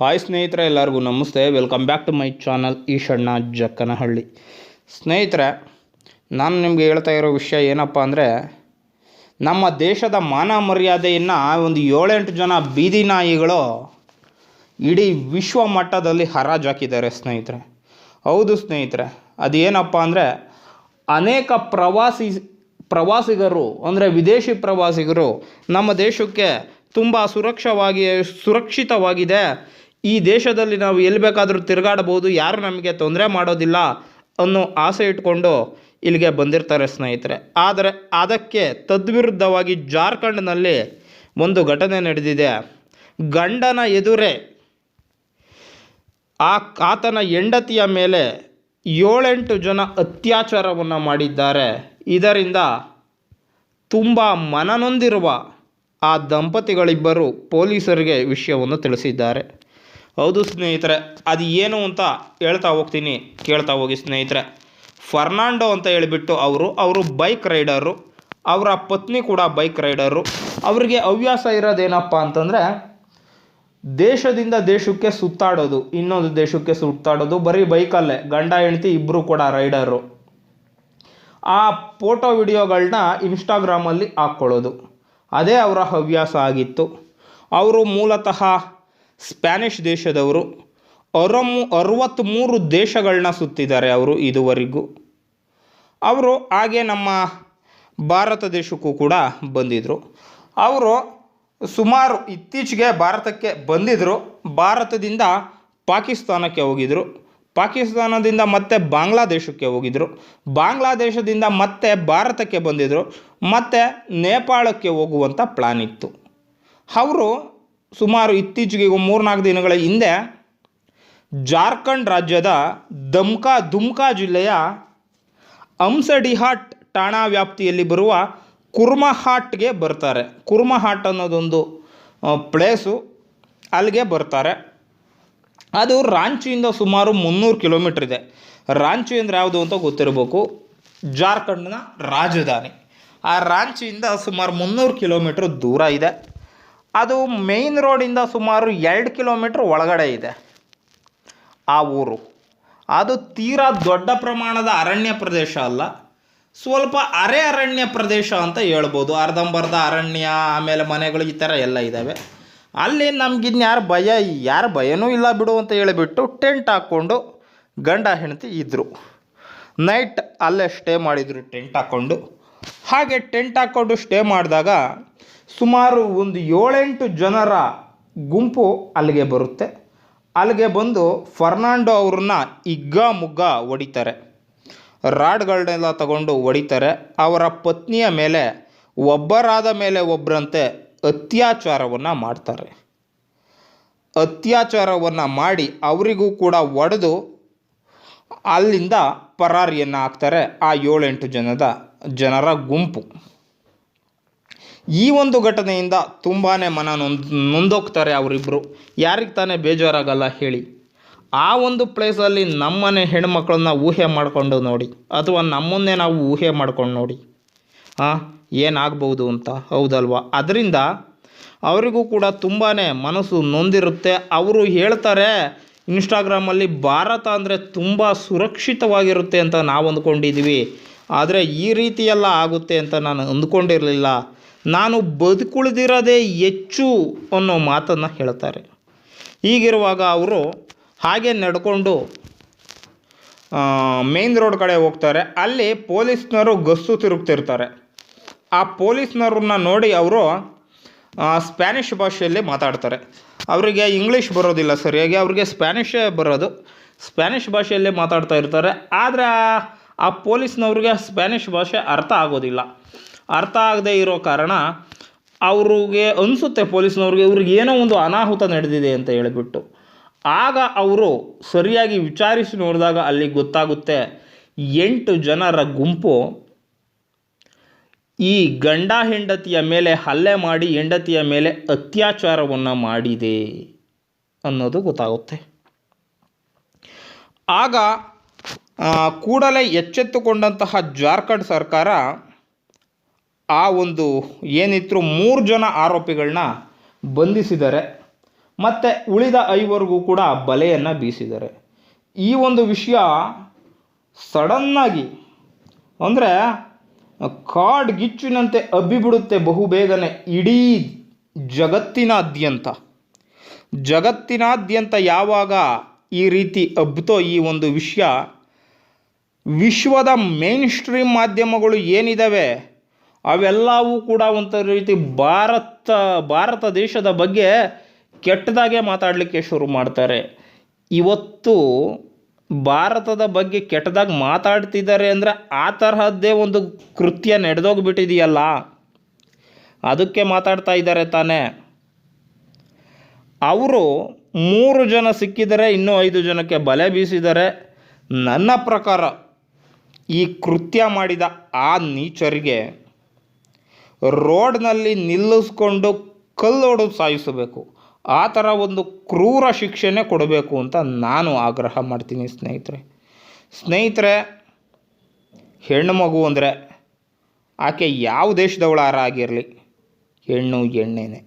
Hi ಸ್ನೇಹಿತರೆ ಎಲ್ಲರಿಗೂ ನಮಸ್ತೆ. Welcome back to my channel Eshanna Jakkanahalli. ಸ್ನೇಹಿತರೆ, ನಾನು ನಿಮಗೆ ಹೇಳ್ತಾ ಇರೋ ವಿಷಯ ಏನಪ್ಪ ಅಂದರೆ, ನಮ್ಮ ದೇಶದ ಮಾನ ಮರ್ಯಾದೆಯನ್ನು ಒಂದು ಏಳೆಂಟು ಜನ ಬೀದಿ ನಾಯಿಗಳು ಇಡೀ ವಿಶ್ವ ಮಟ್ಟದಲ್ಲಿ ಹರಾಜಾಕಿದ್ದಾರೆ ಸ್ನೇಹಿತರೆ. ಹೌದು ಸ್ನೇಹಿತರೆ, ಅದೇನಪ್ಪ ಅಂದರೆ, ಅನೇಕ ಪ್ರವಾಸಿ, ಪ್ರವಾಸಿಗರು, ಅಂದರೆ ವಿದೇಶಿ ಪ್ರವಾಸಿಗರು ನಮ್ಮ ದೇಶಕ್ಕೆ ತುಂಬ ಸುರಕ್ಷವಾಗಿ, ಸುರಕ್ಷಿತವಾಗಿದೆ. ಈ ದೇಶದಲ್ಲಿ ನಾವು ಎಲ್ಲಿ ಬೇಕಾದರೂ ತಿರುಗಾಡಬಹುದು, ಯಾರು ನಮಗೆ ತೊಂದರೆ ಮಾಡೋದಿಲ್ಲ ಅನ್ನೋ ಆಸೆ ಇಟ್ಕೊಂಡು ಇಲ್ಲಿಗೆ ಬಂದಿರ್ತಾರೆ ಸ್ನೇಹಿತರೆ. ಆದರೆ ಅದಕ್ಕೆ ತದ್ವಿರುದ್ಧವಾಗಿ ಜಾರ್ಖಂಡ್ನಲ್ಲಿ ಒಂದು ಘಟನೆ ನಡೆದಿದೆ. ಗಂಡನ ಎದುರೇ ಆ ಆತನ ಹೆಂಡತಿಯ ಮೇಲೆ ಏಳೆಂಟು ಜನ ಅತ್ಯಾಚಾರವನ್ನು ಮಾಡಿದ್ದಾರೆ. ಇದರಿಂದ ತುಂಬ ಮನನೊಂದಿರುವ ಆ ದಂಪತಿಗಳಿಬ್ಬರು ಪೊಲೀಸರಿಗೆ ವಿಷಯವನ್ನು ತಿಳಿಸಿದ್ದಾರೆ. ಹೌದು ಸ್ನೇಹಿತರೆ, ಅದು ಏನು ಅಂತ ಹೇಳ್ತಾ ಹೋಗ್ತೀನಿ, ಕೇಳ್ತಾ ಹೋಗಿ ಸ್ನೇಹಿತರೆ. ಫರ್ನಾಂಡೋ ಅಂತ ಹೇಳಿಬಿಟ್ಟು ಅವರು ಅವರು ಬೈಕ್ ರೈಡರು ಅವರ ಪತ್ನಿ ಕೂಡ ಬೈಕ್ ರೈಡರು ಅವರಿಗೆ ಹವ್ಯಾಸ ಇರೋದೇನಪ್ಪ ಅಂತಂದರೆ, ದೇಶದಿಂದ ದೇಶಕ್ಕೆ ಸುತ್ತಾಡೋದು, ಇನ್ನೊಂದು ದೇಶಕ್ಕೆ ಸುತ್ತಾಡೋದು, ಬರೀ ಬೈಕಲ್ಲೇ ಗಂಡ, ಹೆಂಡತಿ ಇಬ್ಬರು ಕೂಡ ರೈಡರು ಆ ಫೋಟೋ ವಿಡಿಯೋಗಳನ್ನ ಇನ್ಸ್ಟಾಗ್ರಾಮಲ್ಲಿ ಹಾಕ್ಕೊಳ್ಳೋದು. ಅದೇ ಅವರ ಹವ್ಯಾಸ ಆಗಿತ್ತು. ಅವರು ಮೂಲತಃ ಸ್ಪ್ಯಾನಿಷ್ ದೇಶದವರು ಅರಮು ಅರವತ್ತ್ಮೂರು ದೇಶಗಳನ್ನ ಸುತ್ತಿದ್ದಾರೆ ಅವರು ಇದುವರೆಗೂ. ಅವರು ಹಾಗೆ ನಮ್ಮ ಭಾರತ ದೇಶಕ್ಕೂ ಕೂಡ ಬಂದಿದ್ದರು ಅವರು ಸುಮಾರು ಇತ್ತೀಚೆಗೆ ಭಾರತಕ್ಕೆ ಬಂದಿದ್ದರು ಭಾರತದಿಂದ ಪಾಕಿಸ್ತಾನಕ್ಕೆ ಹೋಗಿದ್ದರು ಪಾಕಿಸ್ತಾನದಿಂದ ಮತ್ತೆ ಬಾಂಗ್ಲಾದೇಶಕ್ಕೆ ಹೋಗಿದ್ದರು ಬಾಂಗ್ಲಾದೇಶದಿಂದ ಮತ್ತೆ ಭಾರತಕ್ಕೆ ಬಂದಿದ್ದರು ಮತ್ತು ನೇಪಾಳಕ್ಕೆ ಹೋಗುವಂಥ ಪ್ಲ್ಯಾನ್ ಇತ್ತು. ಅವರು ಸುಮಾರು ಇತ್ತೀಚೆಗೆ ಮೂರು ಮೂರ್ನಾಲ್ಕು ದಿನಗಳ ಹಿಂದೆ ಜಾರ್ಖಂಡ್ ರಾಜ್ಯದ ದಮ್ಕಾ ದುಮ್ಕಾ ಜಿಲ್ಲೆಯ ಅಂಸಡಿಹಾಟ್ ಠಾಣಾ ವ್ಯಾಪ್ತಿಯಲ್ಲಿ ಬರುವ ಕುರ್ಮಹಾಟ್ಗೆ ಬರ್ತಾರೆ. ಕುರ್ಮಹಾಟ್ ಅನ್ನೋದೊಂದು ಪ್ಲೇಸು ಅಲ್ಲಿಗೆ ಬರ್ತಾರೆ. ಅದು ರಾಂಚಿಯಿಂದ ಸುಮಾರು ಮುನ್ನೂರು ಕಿಲೋಮೀಟ್ರ್ ಇದೆ. ರಾಂಚಿ ಅಂದರೆ ಯಾವುದು ಅಂತ ಗೊತ್ತಿರಬೇಕು. ಜಾರ್ಖಂಡ್ನ ರಾಜಧಾನಿ. ಆ ರಾಂಚಿಯಿಂದ ಸುಮಾರು ಮುನ್ನೂರು ಕಿಲೋಮೀಟ್ರ್ ದೂರ ಇದೆ. ಅದು ಮೇಯ್ನ್ ರೋಡಿಂದ ಸುಮಾರು ಎರಡು ಕಿಲೋಮೀಟ್ರ್ ಒಳಗಡೆ ಇದೆ. ಆ ಊರು. ಅದು ತೀರಾ ದೊಡ್ಡ ಪ್ರಮಾಣದ ಅರಣ್ಯ ಪ್ರದೇಶ ಅಲ್ಲ. ಸ್ವಲ್ಪ ಅರೆ ಅರಣ್ಯ ಪ್ರದೇಶ ಅಂತ ಹೇಳ್ಬೋದು. ಅರ್ಧಂಬರ್ಧ ಅರಣ್ಯ, ಆಮೇಲೆ ಮನೆಗಳು ಈ ಥರ ಎಲ್ಲ ಇದ್ದಾವೆ ಅಲ್ಲಿ ನಮಗಿನ್ಯಾರು ಭಯ, ಯಾರು ಭಯನೂ ಇಲ್ಲ ಬಿಡು ಅಂತ ಹೇಳಿಬಿಟ್ಟು ಟೆಂಟ್ ಹಾಕ್ಕೊಂಡು ಗಂಡ ಹೆಂಡತಿ ಇದ್ದರು ನೈಟ್ ಅಲ್ಲೇ ಸ್ಟೇ ಮಾಡಿದರು, ಟೆಂಟ್ ಹಾಕ್ಕೊಂಡು. ಹಾಗೆ ಟೆಂಟ್ ಹಾಕ್ಕೊಂಡು ಸ್ಟೇ ಮಾಡಿದಾಗ ಸುಮಾರು ಒಂದು ಏಳೆಂಟು ಜನರ ಗುಂಪು ಅಲ್ಲಿಗೆ ಬರುತ್ತೆ. ಅಲ್ಲಿಗೆ ಬಂದು ಫರ್ನಾಂಡೋ ಅವ್ರನ್ನ ಇಗ್ಗ ಮುಗ್ಗ ಹೊಡಿತಾರೆ. ರಾಡ್ಗಳನ್ನೆಲ್ಲ ತಗೊಂಡು ಹೊಡಿತಾರೆ. ಅವರ ಪತ್ನಿಯ ಮೇಲೆ, ಒಬ್ಬರಾದ ಮೇಲೆ ಒಬ್ಬರಂತೆ ಅತ್ಯಾಚಾರವನ್ನು ಮಾಡ್ತಾರೆ. ಅತ್ಯಾಚಾರವನ್ನು ಮಾಡಿ ಅವರಿಗೂ ಕೂಡ ಒಡೆದು ಅಲ್ಲಿಂದ ಪರಾರಿಯನ್ನು ಹಾಕ್ತಾರೆ ಆ ಏಳೆಂಟು ಜನದ, ಜನರ ಗುಂಪು. ಈ ಒಂದು ಘಟನೆಯಿಂದ ತುಂಬಾ ಮನ ನೊಂದ್, ನೊಂದೋಗ್ತಾರೆ ಅವರಿಬ್ಬರು ಯಾರಿಗೆ ತಾನೇ ಬೇಜಾರಾಗಲ್ಲ ಹೇಳಿ. ಆ ಒಂದು ಪ್ಲೇಸಲ್ಲಿ ನಮ್ಮನೆ ಹೆಣ್ಮಕ್ಳನ್ನ ಊಹೆ ಮಾಡಿಕೊಂಡು ನೋಡಿ, ಅಥವಾ ನಮ್ಮನ್ನೇ ನಾವು ಊಹೆ ಮಾಡ್ಕೊಂಡು ನೋಡಿ. ಹಾಂ ಏನಾಗ್ಬೋದು ಅಂತ. ಹೌದಲ್ವಾ? ಅದರಿಂದ ಅವರಿಗೂ ಕೂಡ ತುಂಬಾ ಮನಸ್ಸು ನೊಂದಿರುತ್ತೆ. ಅವರು ಹೇಳ್ತಾರೆ ಇನ್ಸ್ಟಾಗ್ರಾಮಲ್ಲಿ ಭಾರತ ಅಂದರೆ ತುಂಬ ಸುರಕ್ಷಿತವಾಗಿರುತ್ತೆ ಅಂತ ನಾವು ಅಂದ್ಕೊಂಡಿದ್ವಿ. ಆದರೆ ಈ ರೀತಿಯೆಲ್ಲ ಆಗುತ್ತೆ ಅಂತ ನಾನು ಅಂದ್ಕೊಂಡಿರಲಿಲ್ಲ. ನಾನು ಬದುಕುಳಿದಿರೋದೇ ಹೆಚ್ಚು ಅನ್ನೋ ಮಾತನ್ನು ಹೇಳ್ತಾರೆ. ಹೀಗಿರುವಾಗ ಅವರು ಹಾಗೆ ನಡ್ಕೊಂಡು ಮೇನ್ ರೋಡ್ ಕಡೆ ಹೋಗ್ತಾರೆ, ಅಲ್ಲಿ ಪೊಲೀಸ್ನವರು ಗಸ್ತು ತಿರುಗ್ತಿರ್ತಾರೆ. ಆ ಪೊಲೀಸ್ನವ್ರನ್ನ ನೋಡಿ ಅವರು ಸ್ಪ್ಯಾನಿಷ್ ಭಾಷೆಯಲ್ಲಿ ಮಾತಾಡ್ತಾರೆ. ಅವರಿಗೆ ಇಂಗ್ಲೀಷ್ ಬರೋದಿಲ್ಲ ಸರಿಯಾಗಿ ಅವರಿಗೆ ಸ್ಪ್ಯಾನಿಷೇ ಬರೋದು? ಸ್ಪ್ಯಾನಿಷ್ ಭಾಷೆಯಲ್ಲಿ ಮಾತಾಡ್ತಾ ಇರ್ತಾರೆ, ಆದರೆ ಆ ಪೊಲೀಸ್ನವ್ರಿಗೆ ಸ್ಪ್ಯಾನಿಷ್ ಭಾಷೆ ಅರ್ಥ ಆಗೋದಿಲ್ಲ. ಅರ್ಥ ಆಗದೆ ಇರೋ ಕಾರಣ ಅವ್ರಿಗೆ ಅನಿಸುತ್ತೆ ಪೊಲೀಸ್ನವ್ರಿಗೆ ಇವ್ರಿಗೆ ಏನೋ ಒಂದು ಅನಾಹುತ ನಡೆದಿದೆ ಅಂತ ಹೇಳಿಬಿಟ್ಟು. ಆಗ ಅವರು ಸರಿಯಾಗಿ ವಿಚಾರಿಸಿ ನೋಡಿದಾಗ ಅಲ್ಲಿ ಗೊತ್ತಾಗುತ್ತೆ ಎಂಟು ಜನರ ಗುಂಪು ಈ ಗಂಡ ಹೆಂಡತಿಯ ಮೇಲೆ ಹಲ್ಲೆ ಮಾಡಿ ಹೆಂಡತಿಯ ಮೇಲೆ ಅತ್ಯಾಚಾರವನ್ನು ಮಾಡಿದೆ ಅನ್ನೋದು ಗೊತ್ತಾಗುತ್ತೆ. ಆಗ ಕೂಡಲೇ ಎಚ್ಚೆತ್ತುಕೊಂಡಂತಹ ಜಾರ್ಖಂಡ್ ಸರ್ಕಾರ ಆ ಒಂದು ಏನಿತ್ತು ಮೂರು ಜನ ಆರೋಪಿಗಳನ್ನ ಬಂಧಿಸಿದ್ದಾರೆ ಮತ್ತು ಉಳಿದ ಐವರಿಗೂ ಕೂಡ ಬಲೆಯನ್ನು ಬೀಸಿದ್ದಾರೆ ಈ ಒಂದು ವಿಷಯ ಸಡನ್ನಾಗಿ ಅಂದರೆ ಕಾಡ್ ಗಿಚ್ಚಿನಂತೆ ಅಬ್ಬಿಬಿಡುತ್ತೆ ಬಹುಬೇಗನೆ ಇಡೀ ಜಗತ್ತಿನಾದ್ಯಂತ. ಜಗತ್ತಿನಾದ್ಯಂತ ಯಾವಾಗ ಈ ರೀತಿ ಹಬ್ತೋ ಈ ಒಂದು ವಿಷಯ, ವಿಶ್ವದ ಮೇನ್ ಸ್ಟ್ರೀಮ್ ಮಾಧ್ಯಮಗಳು ಏನಿದ್ದಾವೆ ಅವೆಲ್ಲವೂ ಕೂಡ ಒಂಥರ ರೀತಿ ಭಾರತ ಭಾರತ ದೇಶದ ಬಗ್ಗೆ ಕೆಟ್ಟದಾಗೆ ಮಾತಾಡಲಿಕ್ಕೆ ಶುರು ಮಾಡ್ತಾರೆ. ಇವತ್ತು ಭಾರತದ ಬಗ್ಗೆ ಕೆಟ್ಟದಾಗಿ ಮಾತಾಡ್ತಿದ್ದಾರೆ ಅಂದರೆ ಆ ತರಹದ್ದೇ ಒಂದು ಕೃತ್ಯ ನಡೆದೋಗ್ಬಿಟ್ಟಿದೆಯಲ್ಲ. ಅದಕ್ಕೆ ಮಾತಾಡ್ತಾ ಇದ್ದಾರೆ ತಾನೇ. ಅವರು ಮೂರು ಜನ ಸಿಕ್ಕಿದರೆ ಇನ್ನೂ ಐದು ಜನಕ್ಕೆ ಬಲೆ ಬೀಸಿದ್ದಾರೆ ನನ್ನ ಪ್ರಕಾರ ಈ ಕೃತ್ಯ ಮಾಡಿದ ಆ ನೀಚರಿಗೆ ರೋಡ್ನಲ್ಲಿ ನಿಲ್ಲಿಸ್ಕೊಂಡು ಕಲ್ಲೊಡೆದು ಸಾಯಿಸಬೇಕು. ಆ ಥರ ಒಂದು ಕ್ರೂರ ಶಿಕ್ಷೆನೇ ಕೊಡಬೇಕು ಅಂತ ನಾನು ಆಗ್ರಹ ಮಾಡ್ತೀನಿ ಸ್ನೇಹಿತರೆ. ಸ್ನೇಹಿತರೆ, ಹೆಣ್ಣು ಮಗು ಅಂದರೆ ಆಕೆ ಯಾವ ದೇಶದವಳಾರ ಆಗಿರಲಿ ಹೆಣ್ಣು ಎಣ್ಣೆನೆ.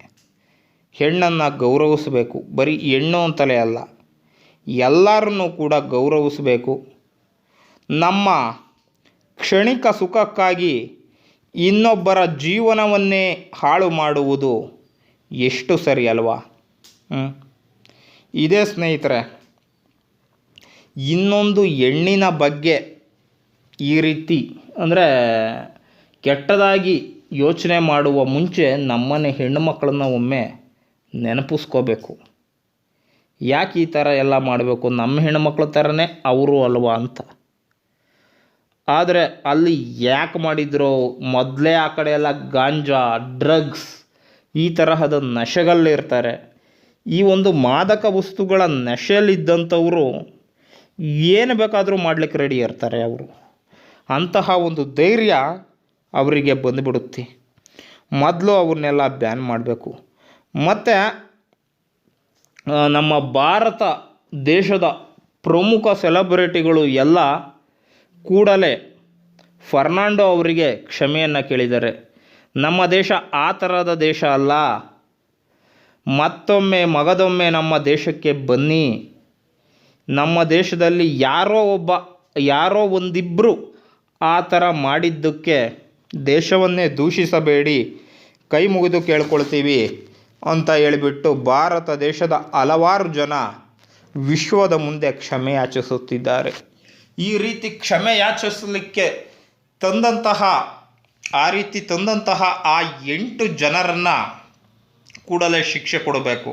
ಹೆಣ್ಣನ್ನು ಗೌರವಿಸಬೇಕು. ಬರೀ ಹೆಣ್ಣು ಅಂತಲೇ ಅಲ್ಲ, ಎಲ್ಲರನ್ನೂ ಕೂಡ ಗೌರವಿಸಬೇಕು. ನಮ್ಮ ಕ್ಷಣಿಕ ಸುಖಕ್ಕಾಗಿ ಇನ್ನೊಬ್ಬರ ಜೀವನವನ್ನೇ ಹಾಳು ಮಾಡುವುದು ಎಷ್ಟು ಸರಿ ಅಲ್ವಾ? ಇದೇ ಸ್ನೇಹಿತರೆ, ಇನ್ನೊಂದು ಹೆಣ್ಣಿನ ಬಗ್ಗೆ ಈ ರೀತಿ, ಅಂದರೆ ಕೆಟ್ಟದಾಗಿ ಯೋಚನೆ ಮಾಡುವ ಮುಂಚೆ ನಮ್ಮನೆ ಹೆಣ್ಣು ಮಕ್ಕಳನ್ನ ಒಮ್ಮೆ ನೆನಪಿಸ್ಕೋಬೇಕು. ಯಾಕೆ ಈ ಥರ ಎಲ್ಲ ಮಾಡಬೇಕು? ನಮ್ಮ ಹೆಣ್ಣುಮಕ್ಳ ಥರನೇ ಅವರು ಅಲ್ವಾ ಅಂತ. ಆದರೆ ಅಲ್ಲಿ ಯಾಕೆ ಮಾಡಿದ್ರು? ಮೊದಲೇ ಆ ಕಡೆ ಎಲ್ಲ ಗಾಂಜಾ, ಡ್ರಗ್ಸ್, ಈ ತರಹದ ನಶೆಗಳಲ್ಲಿರ್ತಾರೆ ಈ ಒಂದು ಮಾದಕ ವಸ್ತುಗಳ ನಶೆಯಲ್ಲಿದ್ದಂಥವರು ಏನು ಬೇಕಾದರೂ ಮಾಡಲಿಕ್ಕೆ ರೆಡಿ ಇರ್ತಾರೆ ಅವರು. ಅಂತಹ ಒಂದು ಧೈರ್ಯ ಅವರಿಗೆ ಬಂದುಬಿಡುತ್ತೆ. ಮೊದಲು ಅವ್ರನ್ನೆಲ್ಲ ಬ್ಯಾನ್ ಮಾಡಬೇಕು. ಮತ್ತು ನಮ್ಮ ಭಾರತ ದೇಶದ ಪ್ರಮುಖ ಸೆಲೆಬ್ರಿಟಿಗಳು ಎಲ್ಲ ಕೂಡಲೇ ಫರ್ನಾಂಡೋ ಅವರಿಗೆ ಕ್ಷಮೆಯನ್ನು ಕೇಳಿದ್ದಾರೆ ನಮ್ಮ ದೇಶ ಆ ಥರದ ದೇಶ ಅಲ್ಲ, ಮತ್ತೊಮ್ಮೆ ಮಗದೊಮ್ಮೆ ನಮ್ಮ ದೇಶಕ್ಕೆ ಬನ್ನಿ, ನಮ್ಮ ದೇಶದಲ್ಲಿ ಯಾರೋ ಒಬ್ಬ, ಯಾರೋ ಒಂದಿಬ್ಬರು ಆ ಥರ ಮಾಡಿದ್ದಕ್ಕೆ ದೇಶವನ್ನೇ ದೂಷಿಸಬೇಡಿ, ಕೈ ಮುಗಿದು ಕೇಳ್ಕೊಳ್ತೀವಿ ಅಂತ ಹೇಳಿಬಿಟ್ಟು ಭಾರತ ದೇಶದ ಹಲವಾರು ಜನ ವಿಶ್ವದ ಮುಂದೆ ಕ್ಷಮೆ ಯಾಚಿಸುತ್ತಿದ್ದಾರೆ. ಈ ರೀತಿ ಕ್ಷಮೆ ಯಾಚಿಸಲಿಕ್ಕೆ ತಂದಂತಹ, ಆ ರೀತಿ ತಂದಂತಹ ಆ ಎಂಟು ಜನರನ್ನು ಕೂಡಲೇ ಶಿಕ್ಷೆ ಕೊಡಬೇಕು.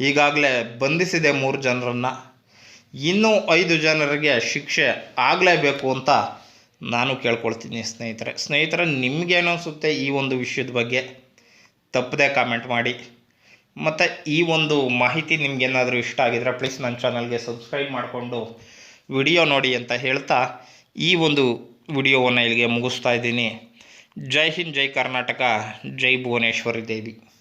ಈಗಾಗಲೇ ಬಂಧಿಸಿದೆ ಮೂರು ಜನರನ್ನು. ಇನ್ನೂ ಐದು ಜನರಿಗೆ ಶಿಕ್ಷೆ ಆಗಲೇಬೇಕು ಅಂತ ನಾನು ಕೇಳ್ಕೊಳ್ತೀನಿ ಸ್ನೇಹಿತರೆ. ಸ್ನೇಹಿತರೆ ನಿಮಗೇನು ಅನಿಸುತ್ತೆ ಈ ಒಂದು ವಿಷಯದ ಬಗ್ಗೆ? ತಪ್ಪದೆ ಕಾಮೆಂಟ್ ಮಾಡಿ. ಮತ್ತು ಈ ಒಂದು ಮಾಹಿತಿ ನಿಮಗೇನಾದರೂ ಇಷ್ಟ ಆಗಿದ್ರೆ, ಪ್ಲೀಸ್ ನನ್ನ ಚಾನಲ್ಗೆ ಸಬ್ಸ್ಕ್ರೈಬ್ ಮಾಡಿಕೊಂಡು ವಿಡಿಯೋ ನೋಡಿ ಅಂತ ಹೇಳ್ತಾ ಈ ಒಂದು ವಿಡಿಯೋವನ್ನು ಇಲ್ಲಿಗೆ ಮುಗಿಸ್ತಾ ಇದ್ದೀನಿ. ಜೈ ಹಿಂದ್, ಜೈ ಕರ್ನಾಟಕ, ಜೈ ಭುವನೇಶ್ವರಿ ದೇವಿ.